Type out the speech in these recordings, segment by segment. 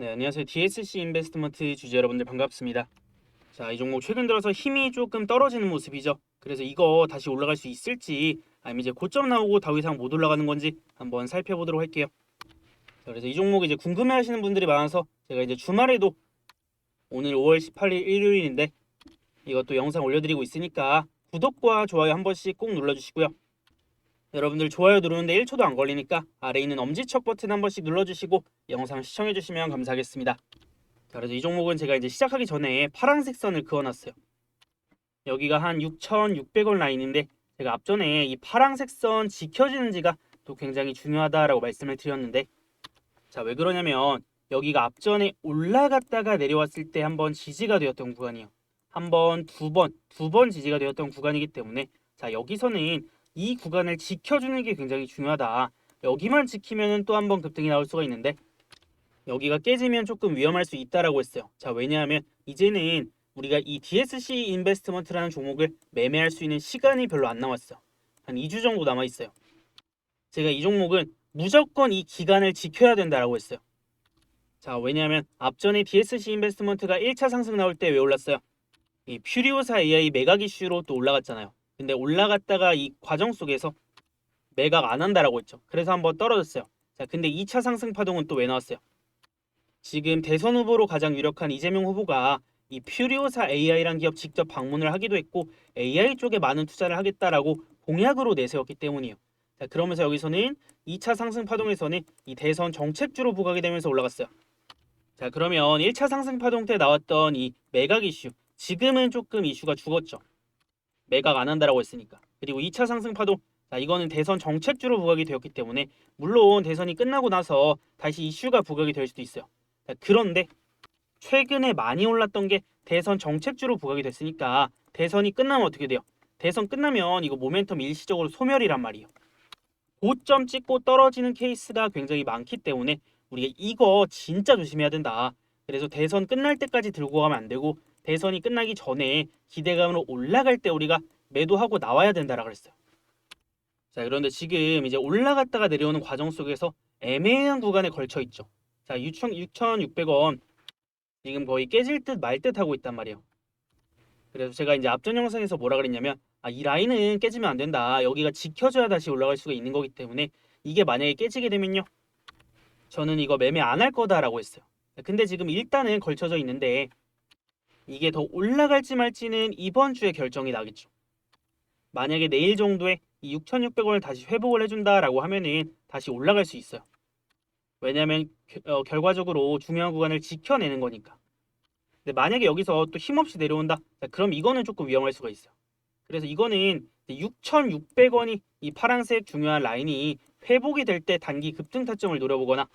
네, 안녕하세요. DSC 인베스트먼트 주주 여러분들 반갑습니다. 자, 이 종목 최근 들어서 힘이 조금 떨어지는 모습이죠. 그래서 이거 다시 올라갈 수 있을지 아니면 이제 고점 나오고 더 이상 못 올라가는 건지 한번 살펴보도록 할게요. 자, 그래서 이 종목 이제 궁금해 하시는 분들이 많아서 제가 이제 주말에도 오늘 5월 18일 일요일인데 이것도 영상 올려드리고 있으니까 구독과 좋아요 한 번씩 꼭 눌러주시고요. 여러분들 좋아요 누르는데 1초도 안 걸리니까 아래 있는 엄지척 버튼 한 번씩 눌러주시고 영상 시청해주시면 감사하겠습니다. 자, 그래서 이 종목은 제가 이제 시작하기 전에 파란색 선을 그어놨어요. 여기가 한 6,600원 라인인데 제가 앞전에 이 파란색 선 지켜지는지가 또 굉장히 중요하다라고 말씀을 드렸는데 자 왜 그러냐면 여기가 앞전에 올라갔다가 내려왔을 때 한번 지지가 되었던 구간이요. 한 번, 두 번, 두 번 지지가 되었던 구간이기 때문에 자 여기서는 이 구간을 지켜주는 게 굉장히 중요하다. 여기만 지키면은 또한 번 급등이 나올 수가 있는데 여기가 깨지면 조금 위험할 수 있다라고 했어요. 자 왜냐하면 이제는 우리가 이 DSC 인베스트먼트라는 종목을 매매할 수 있는 시간이 별로 안 남았어요. 한 2주 정도 남아 있어요. 제가 이 종목은 무조건 이 기간을 지켜야 된다라고 했어요. 자 왜냐하면 앞전에 DSC 인베스트먼트가 1차 상승 나올 때 왜 올랐어요? 이 퓨리오사 AI 매각 이슈로 또 올라갔잖아요. 근데 올라갔다가 이 과정 속에서 매각 안 한다라고 했죠. 그래서 한번 떨어졌어요. 자, 근데 2차 상승 파동은 또 왜 나왔어요? 지금 대선 후보로 가장 유력한 이재명 후보가 이 퓨리오사 AI란 기업 직접 방문을 하기도 했고 AI 쪽에 많은 투자를 하겠다라고 공약으로 내세웠기 때문이에요. 자, 그러면서 여기서는 2차 상승 파동에서는 이 대선 정책주로 부각이 되면서 올라갔어요. 자, 그러면 1차 상승 파동 때 나왔던 이 매각 이슈 지금은 조금 이슈가 죽었죠. 매각 안 한다라고 했으니까. 그리고 2차 상승 파동 자, 이거는 대선 정책주로 부각이 되었기 때문에 물론 대선이 끝나고 나서 다시 이슈가 부각이 될 수도 있어요. 자, 그런데 최근에 많이 올랐던 게 대선 정책주로 부각이 됐으니까 대선이 끝나면 어떻게 돼요? 대선 끝나면 이거 모멘텀 일시적으로 소멸이란 말이에요. 고점 찍고 떨어지는 케이스가 굉장히 많기 때문에 우리가 이거 진짜 조심해야 된다. 그래서 대선 끝날 때까지 들고 가면 안 되고 대선이 끝나기 전에 기대감으로 올라갈 때 우리가 매도하고 나와야 된다라 그랬어요. 자, 그런데 지금 이제 올라갔다가 내려오는 과정 속에서 애매한 구간에 걸쳐 있죠. 자, 6천 6,600원 지금 거의 깨질 듯 말 듯 하고 있단 말이에요. 그래서 제가 이제 앞전 영상에서 뭐라 그랬냐면 아, 이 라인은 깨지면 안 된다. 여기가 지켜져야 다시 올라갈 수가 있는 거기 때문에 이게 만약에 깨지게 되면요. 저는 이거 매매 안 할 거다라고 했어요. 근데 지금 일단은 걸쳐져 있는데 이게 더 올라갈지 말지는 이번 주에 결정이 나겠죠. 만약에 내일 정도에 이 6,600원을 다시 회복을 해준다라고 하면은 다시 올라갈 수 있어요. 왜냐하면 겨- 어, 결과적으로 중요한 구간을 지켜내는 거니까. 근데 만약에 여기서 또 힘없이 내려온다, 자, 그럼 이거는 조금 위험할 수가 있어요. 그래서 이거는 6,600원이 이 파란색 중요한 라인이 회복이 될 때 단기 급등 타점을 노려보거나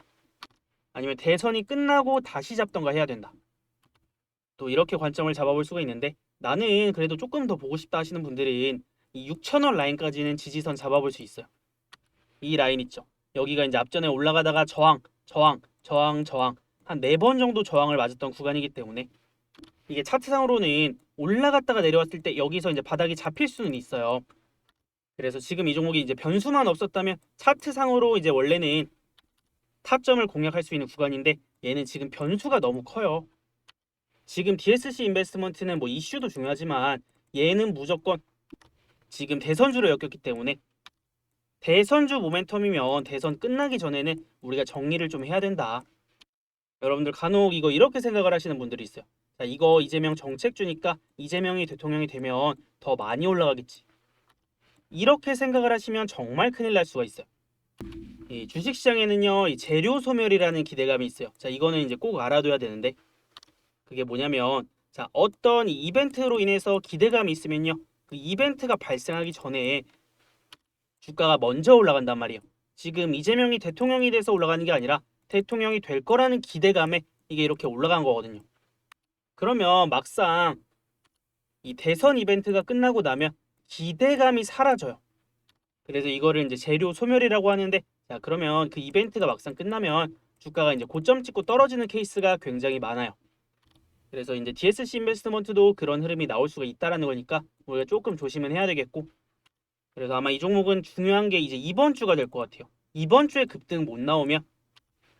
아니면 대선이 끝나고 다시 잡던가 해야 된다. 또 이렇게 관점을 잡아볼 수가 있는데 나는 그래도 조금 더 보고 싶다 하시는 분들은 이 6,000원 라인까지는 지지선 잡아볼 수 있어요. 이 라인 있죠. 여기가 이제 앞전에 올라가다가 저항, 저항, 저항, 저항 한 네 번 정도 저항을 맞았던 구간이기 때문에 이게 차트상으로는 올라갔다가 내려왔을 때 여기서 이제 바닥이 잡힐 수는 있어요. 그래서 지금 이 종목이 이제 변수만 없었다면 차트상으로 이제 원래는 타점을 공략할 수 있는 구간인데 얘는 지금 변수가 너무 커요. 지금 DSC 인베스트먼트는 뭐 이슈도 중요하지만 얘는 무조건 지금 대선주로 엮였기 때문에 대선주 모멘텀이면 대선 끝나기 전에는 우리가 정리를 좀 해야 된다. 여러분들 간혹 이거 이렇게 생각을 하시는 분들이 있어요. 자, 이거 이재명 정책주니까 이재명이 대통령이 되면 더 많이 올라가겠지. 이렇게 생각을 하시면 정말 큰일 날 수가 있어요. 이 주식시장에는요, 이 재료 소멸이라는 기대감이 있어요. 자, 이거는 이제 꼭 알아둬야 되는데 그게 뭐냐면 자, 어떤 이 이벤트로 인해서 기대감이 있으면요, 그 이벤트가 발생하기 전에 주가가 먼저 올라간단 말이에요. 지금 이재명이 대통령이 돼서 올라가는 게 아니라 대통령이 될 거라는 기대감에 이게 이렇게 올라간 거거든요. 그러면 막상 이 대선 이벤트가 끝나고 나면 기대감이 사라져요. 그래서 이거를 이제 재료 소멸이라고 하는데 자 그러면 그 이벤트가 막상 끝나면 주가가 이제 고점 찍고 떨어지는 케이스가 굉장히 많아요. 그래서 이제 DSC 인베스트먼트도 그런 흐름이 나올 수가 있다라는 거니까 우리가 조금 조심은 해야 되겠고 그래서 아마 이 종목은 중요한 게 이제 이번 주가 될 것 같아요. 이번 주에 급등 못 나오면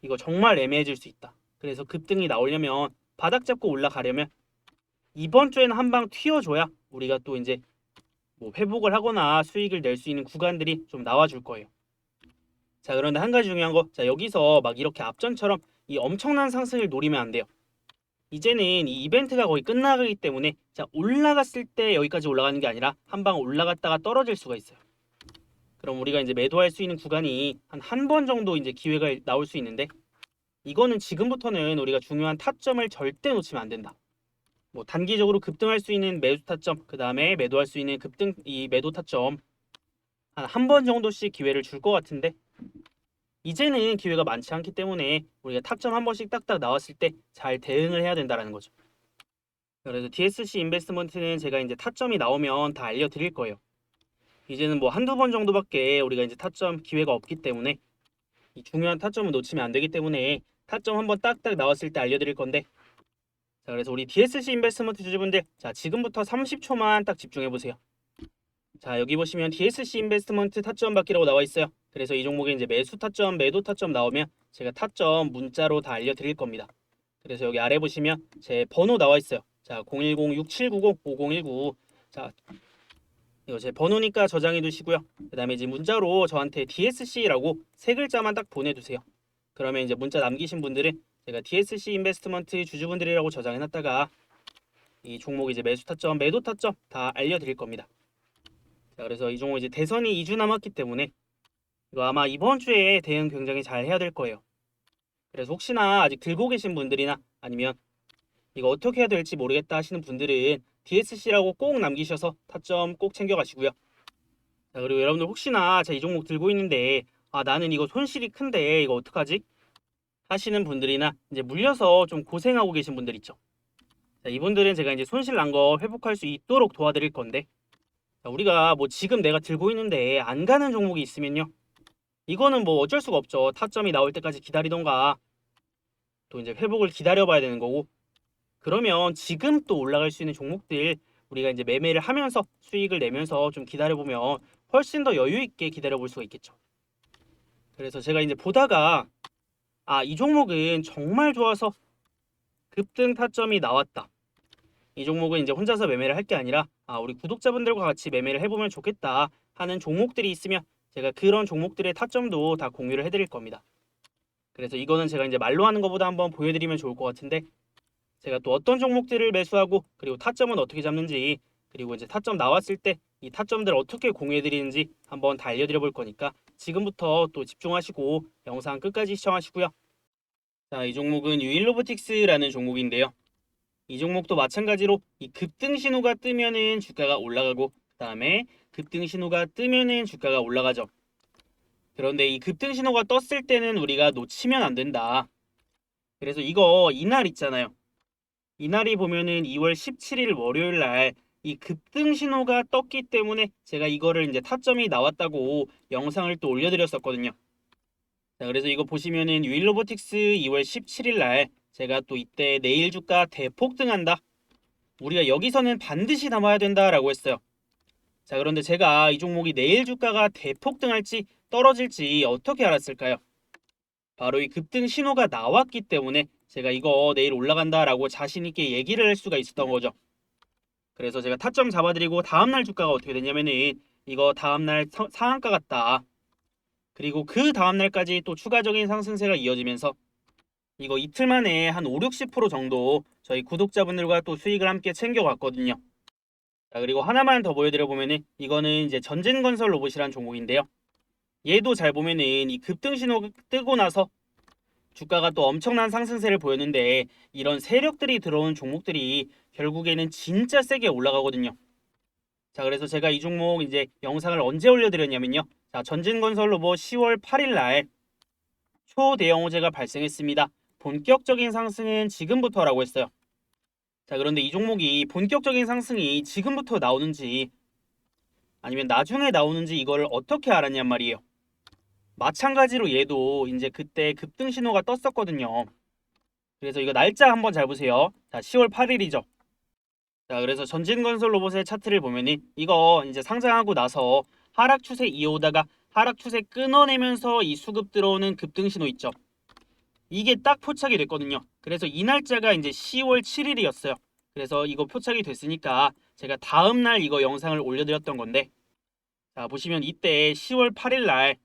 이거 정말 애매해질 수 있다. 그래서 급등이 나오려면 바닥 잡고 올라가려면 이번 주에는 한 방 튀어줘야 우리가 또 이제 뭐 회복을 하거나 수익을 낼 수 있는 구간들이 좀 나와줄 거예요. 자 그런데 한 가지 중요한 거, 자 여기서 막 이렇게 앞전처럼 이 엄청난 상승을 노리면 안 돼요. 이제는 이 이벤트가 거의 끝나가기 때문에 자 올라갔을 때 여기까지 올라가는 게 아니라 한 방 올라갔다가 떨어질 수가 있어요. 그럼 우리가 이제 매도할 수 있는 구간이 한 한 번 정도 이제 기회가 나올 수 있는데 이거는 지금부터는 우리가 중요한 타점을 절대 놓치면 안 된다. 뭐 단기적으로 급등할 수 있는 매수 타점, 그 다음에 매도할 수 있는 급등 이 매도 타점 한 한 번 정도씩 기회를 줄 것 같은데 이제는 기회가 많지 않기 때문에 우리가 타점 한 번씩 딱딱 나왔을 때 잘 대응을 해야 된다라는 거죠. 그래서 DSC 인베스트먼트는 제가 이제 타점이 나오면 다 알려드릴 거예요. 이제는 뭐 한두 번 정도밖에 우리가 이제 타점 기회가 없기 때문에 이 중요한 타점을 놓치면 안 되기 때문에 타점 한번 딱딱 나왔을 때 알려드릴 건데 자 그래서 우리 DSC 인베스트먼트 주주분들 자 지금부터 30초만 딱 집중해 보세요. 자 여기 보시면 DSC 인베스트먼트 타점 받기라고 나와 있어요. 그래서 이 종목에 이제 매수 타점, 매도 타점 나오면 제가 타점 문자로 다 알려드릴 겁니다. 그래서 여기 아래 보시면 제 번호 나와 있어요. 자 010-6790-5019 자 이거 제 번호니까 저장해 두시고요. 그 다음에 이제 문자로 저한테 DSC라고 세 글자만 딱 보내두세요. 그러면 이제 문자 남기신 분들은 제가 DSC 인베스트먼트 주주분들이라고 저장해 놨다가 이 종목 이제 매수 타점, 매도 타점 다 알려드릴 겁니다. 자, 그래서 이 종목 이제 대선이 2주 남았기 때문에 이거 아마 이번 주에 대응 굉장히 잘 해야 될 거예요. 그래서 혹시나 아직 들고 계신 분들이나 아니면 이거 어떻게 해야 될지 모르겠다 하시는 분들은 DSC라고 꼭 남기셔서 타점 꼭 챙겨가시고요. 자, 그리고 여러분들 혹시나 자, 이 종목 들고 있는데 아 나는 이거 손실이 큰데 이거 어떡하지? 하시는 분들이나 이제 물려서 좀 고생하고 계신 분들 있죠. 자, 이분들은 제가 이제 손실 난 거 회복할 수 있도록 도와드릴 건데 자, 우리가 뭐 지금 내가 들고 있는데 안 가는 종목이 있으면요. 이거는 뭐 어쩔 수가 없죠. 타점이 나올 때까지 기다리던가 또 이제 회복을 기다려봐야 되는 거고 그러면 지금 또 올라갈 수 있는 종목들 우리가 이제 매매를 하면서 수익을 내면서 좀 기다려보면 훨씬 더 여유 있게 기다려볼 수가 있겠죠. 그래서 제가 이제 보다가 아, 이 종목은 정말 좋아서 급등 타점이 나왔다. 이 종목은 이제 혼자서 매매를 할 게 아니라 아, 우리 구독자분들과 같이 매매를 해보면 좋겠다 하는 종목들이 있으면 제가 그런 종목들의 타점도 다 공유를 해드릴 겁니다. 그래서 이거는 제가 이제 말로 하는 것보다 한번 보여드리면 좋을 것 같은데 제가 또 어떤 종목들을 매수하고 그리고 타점은 어떻게 잡는지 그리고 이제 타점 나왔을 때 이 타점들 어떻게 공유해드리는지 한번 다 알려드려 볼 거니까 지금부터 또 집중하시고 영상 끝까지 시청하시고요. 자, 이 종목은 유일로보틱스라는 종목인데요. 이 종목도 마찬가지로 이 급등 신호가 뜨면은 주가가 올라가고 그다음에 급등 신호가 뜨면은 주가가 올라가죠. 그런데 이 급등 신호가 떴을 때는 우리가 놓치면 안 된다. 그래서 이거 이날 있잖아요. 이날이 보면은 2월 17일 월요일 날 이 급등 신호가 떴기 때문에 제가 이거를 이제 타점이 나왔다고 영상을 또 올려드렸었거든요. 자, 그래서 이거 보시면은 유일로보틱스 2월 17일 날 제가 또 이때 내일 주가 대폭등한다. 우리가 여기서는 반드시 담아야 된다라고 했어요. 자, 그런데 제가 이 종목이 내일 주가가 대폭 등할지 떨어질지 어떻게 알았을까요? 바로 이 급등 신호가 나왔기 때문에 제가 이거 내일 올라간다라고 자신 있게 얘기를 할 수가 있었던 거죠. 그래서 제가 타점 잡아드리고 다음날 주가가 어떻게 됐냐면은 이거 다음날 서- 상한가 같다. 그리고 그 다음날까지 또 추가적인 상승세가 이어지면서 이거 이틀 만에 한 5, 60% 정도 저희 구독자분들과 또 수익을 함께 챙겨갔거든요. 자, 그리고 하나만 더 보여드려 보면은 이거는 이제 전진건설 로봇이라는 종목인데요. 얘도 잘 보면은 이 급등 신호 뜨고 나서 주가가 또 엄청난 상승세를 보였는데 이런 세력들이 들어온 종목들이 결국에는 진짜 세게 올라가거든요. 자, 그래서 제가 이 종목 이제 영상을 언제 올려드렸냐면요. 자, 전진건설 로봇 10월 8일 날 초대형 호재가 발생했습니다. 본격적인 상승은 지금부터라고 했어요. 자, 그런데 이 종목이 본격적인 상승이 지금부터 나오는지 아니면 나중에 나오는지 이걸 어떻게 알았냔 말이에요. 마찬가지로 얘도 이제 그때 급등 신호가 떴었거든요. 그래서 이거 날짜 한번 잘 보세요. 자, 10월 8일이죠. 자, 그래서 전진건설 로봇의 차트를 보면은 이거 이제 상장하고 나서 하락 추세 이어오다가 하락 추세 끊어내면서 이 수급 들어오는 급등 신호 있죠. 이게 딱 포착이 됐거든요. 그래서 이 날짜가 이제 10월 7일이었어요. 그래서 이거 포착이 됐으니까 제가 다음 날 이거 영상을 올려드렸던 건데 자 보시면 이때 10월 8일 날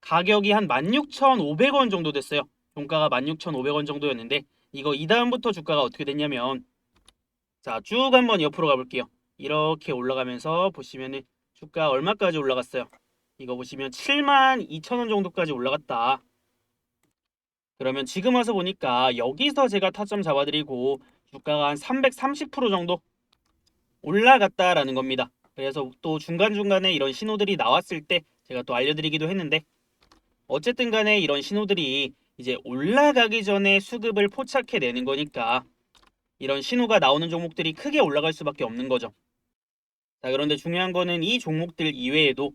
가격이 한 16,500원 정도 됐어요. 종가가 16,500원 정도였는데 이거 이 다음부터 주가가 어떻게 됐냐면 자 쭉 한번 옆으로 가볼게요. 이렇게 올라가면서 보시면은 주가 얼마까지 올라갔어요? 이거 보시면 7만 2천 원 정도까지 올라갔다. 그러면 지금 와서 보니까 여기서 제가 타점 잡아드리고 주가가 한 330% 정도 올라갔다라는 겁니다. 그래서 또 중간중간에 이런 신호들이 나왔을 때 제가 또 알려드리기도 했는데 어쨌든 간에 이런 신호들이 이제 올라가기 전에 수급을 포착해내는 거니까 이런 신호가 나오는 종목들이 크게 올라갈 수밖에 없는 거죠. 자, 그런데 중요한 거는 이 종목들 이외에도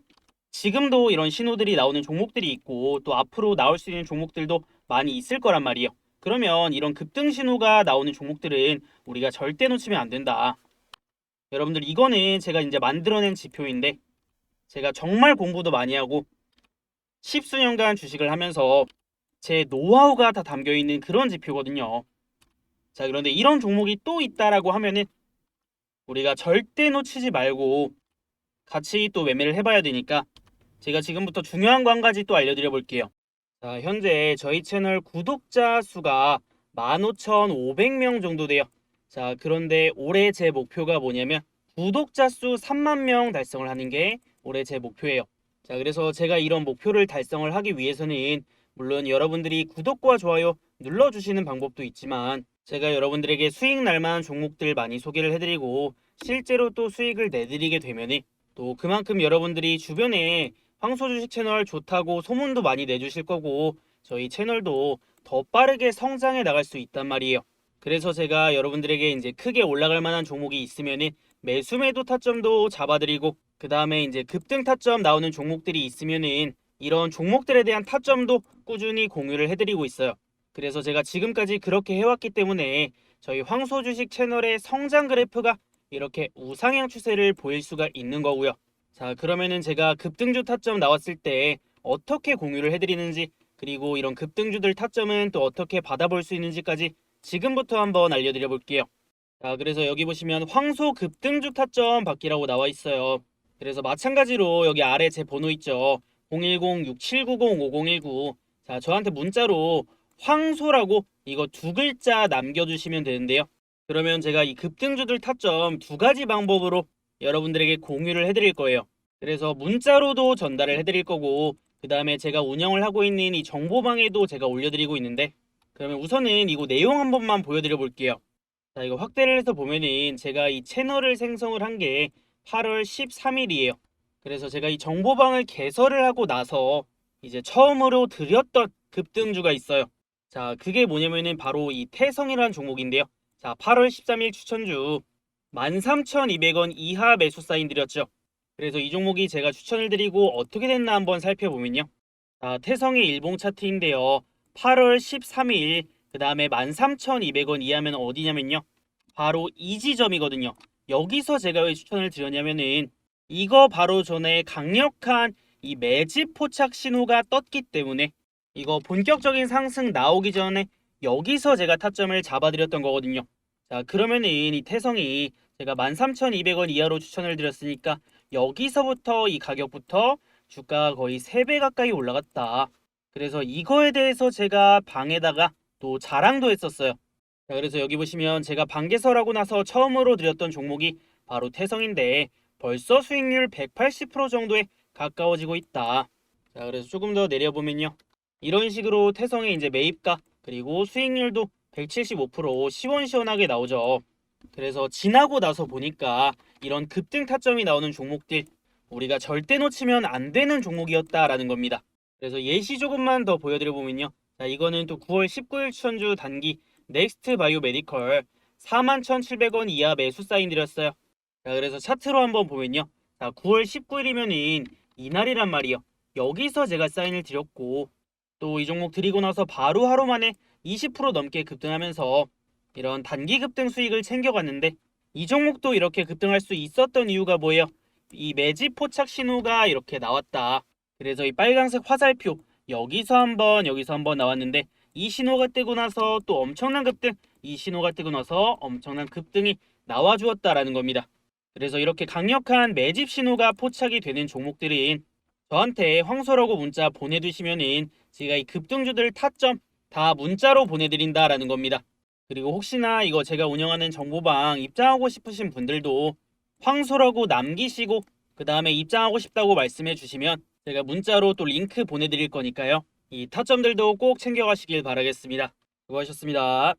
지금도 이런 신호들이 나오는 종목들이 있고 또 앞으로 나올 수 있는 종목들도 많이 있을 거란 말이에요. 그러면 이런 급등 신호가 나오는 종목들은 우리가 절대 놓치면 안 된다. 여러분들 이거는 제가 이제 만들어낸 지표인데 제가 정말 공부도 많이 하고 십수년간 주식을 하면서 제 노하우가 다 담겨 있는 그런 지표거든요. 자, 그런데 이런 종목이 또 있다라고 하면은 우리가 절대 놓치지 말고 같이 또 매매를 해봐야 되니까 제가 지금부터 중요한 거 한 가지 또 알려드려 볼게요. 자, 현재 저희 채널 구독자 수가 15,500명 정도 돼요. 자, 그런데 올해 제 목표가 뭐냐면 구독자 수 3만 명 달성을 하는 게 올해 제 목표예요. 자, 그래서 제가 이런 목표를 달성을 하기 위해서는 물론 여러분들이 구독과 좋아요 눌러주시는 방법도 있지만 제가 여러분들에게 수익 날 만한 종목들 많이 소개를 해드리고 실제로 또 수익을 내드리게 되면은 또 그만큼 여러분들이 주변에 황소 주식 채널 좋다고 소문도 많이 내주실 거고 저희 채널도 더 빠르게 성장해 나갈 수 있단 말이에요. 그래서 제가 여러분들에게 이제 크게 올라갈 만한 종목이 있으면은 매수 매도 타점도 잡아드리고 그 다음에 이제 급등 타점 나오는 종목들이 있으면은 이런 종목들에 대한 타점도 꾸준히 공유를 해드리고 있어요. 그래서 제가 지금까지 그렇게 해왔기 때문에 저희 황소 주식 채널의 성장 그래프가 이렇게 우상향 추세를 보일 수가 있는 거고요. 자, 그러면은 제가 급등주 타점 나왔을 때 어떻게 공유를 해드리는지 그리고 이런 급등주들 타점은 또 어떻게 받아볼 수 있는지까지 지금부터 한번 알려드려 볼게요. 자, 그래서 여기 보시면 황소 급등주 타점 받기라고 나와 있어요. 그래서 마찬가지로 여기 아래 제 번호 있죠. 010-6790-5019. 자, 저한테 문자로 황소라고 이거 두 글자 남겨주시면 되는데요. 그러면 제가 이 급등주들 타점 두 가지 방법으로 여러분들에게 공유를 해드릴 거예요. 그래서 문자로도 전달을 해드릴 거고 그 다음에 제가 운영을 하고 있는 이 정보방에도 제가 올려드리고 있는데 그러면 우선은 이거 내용 한 번만 보여드려 볼게요. 자 이거 확대를 해서 보면은 제가 이 채널을 생성을 한 게 8월 13일이에요. 그래서 제가 이 정보방을 개설을 하고 나서 이제 처음으로 드렸던 급등주가 있어요. 자 그게 뭐냐면은 바로 이 태성이라는 종목인데요. 자 8월 13일 추천주 13,200원 이하 매수 사인 드렸죠. 그래서 이 종목이 제가 추천을 드리고 어떻게 됐나 한번 살펴보면요. 자, 태성의 일봉 차트인데요. 8월 13일 그 다음에 13,200원 이하면 어디냐면요. 바로 이 지점이거든요. 여기서 제가 왜 추천을 드렸냐면은 이거 바로 전에 강력한 이 매집 포착 신호가 떴기 때문에 이거 본격적인 상승 나오기 전에 여기서 제가 타점을 잡아드렸던 거거든요. 자 그러면은 이 태성이 제가 13,200원 이하로 추천을 드렸으니까 여기서부터 이 가격부터 주가가 거의 3배 가까이 올라갔다. 그래서 이거에 대해서 제가 방에다가 또 자랑도 했었어요. 자, 그래서 여기 보시면 제가 방 개설하고 나서 처음으로 드렸던 종목이 바로 태성인데 벌써 수익률 180% 정도에 가까워지고 있다. 자, 그래서 조금 더 내려보면요. 이런 식으로 태성의 이제 매입가 그리고 수익률도 175% 시원시원하게 나오죠. 그래서 지나고 나서 보니까 이런 급등 타점이 나오는 종목들 우리가 절대 놓치면 안 되는 종목이었다라는 겁니다. 그래서 예시 조금만 더 보여드려 보면요. 자, 이거는 또 9월 19일 추천주 단기 넥스트 바이오 메디컬 41,700원 이하 매수 사인 드렸어요. 자, 그래서 차트로 한번 보면요. 자, 9월 19일이면은 이날이란 말이요. 여기서 제가 사인을 드렸고 또 이 종목 드리고 나서 바로 하루 만에 20% 넘게 급등하면서 이런 단기 급등 수익을 챙겨갔는데 이 종목도 이렇게 급등할 수 있었던 이유가 뭐예요? 이 매집 포착 신호가 이렇게 나왔다. 그래서 이 빨간색 화살표 여기서 한번 여기서 한번 나왔는데 이 신호가 뜨고 나서 또 엄청난 급등, 이 신호가 뜨고 나서 엄청난 급등이 나와 주었다라는 겁니다. 그래서 이렇게 강력한 매집 신호가 포착이 되는 종목들인 저한테 황소라고 문자 보내두시면은 제가 이 급등주들 타점 다 문자로 보내드린다라는 겁니다. 그리고 혹시나 이거 제가 운영하는 정보방 입장하고 싶으신 분들도 황소라고 남기시고 그 다음에 입장하고 싶다고 말씀해 주시면 제가 문자로 또 링크 보내드릴 거니까요. 이 타점들도 꼭 챙겨가시길 바라겠습니다. 수고하셨습니다.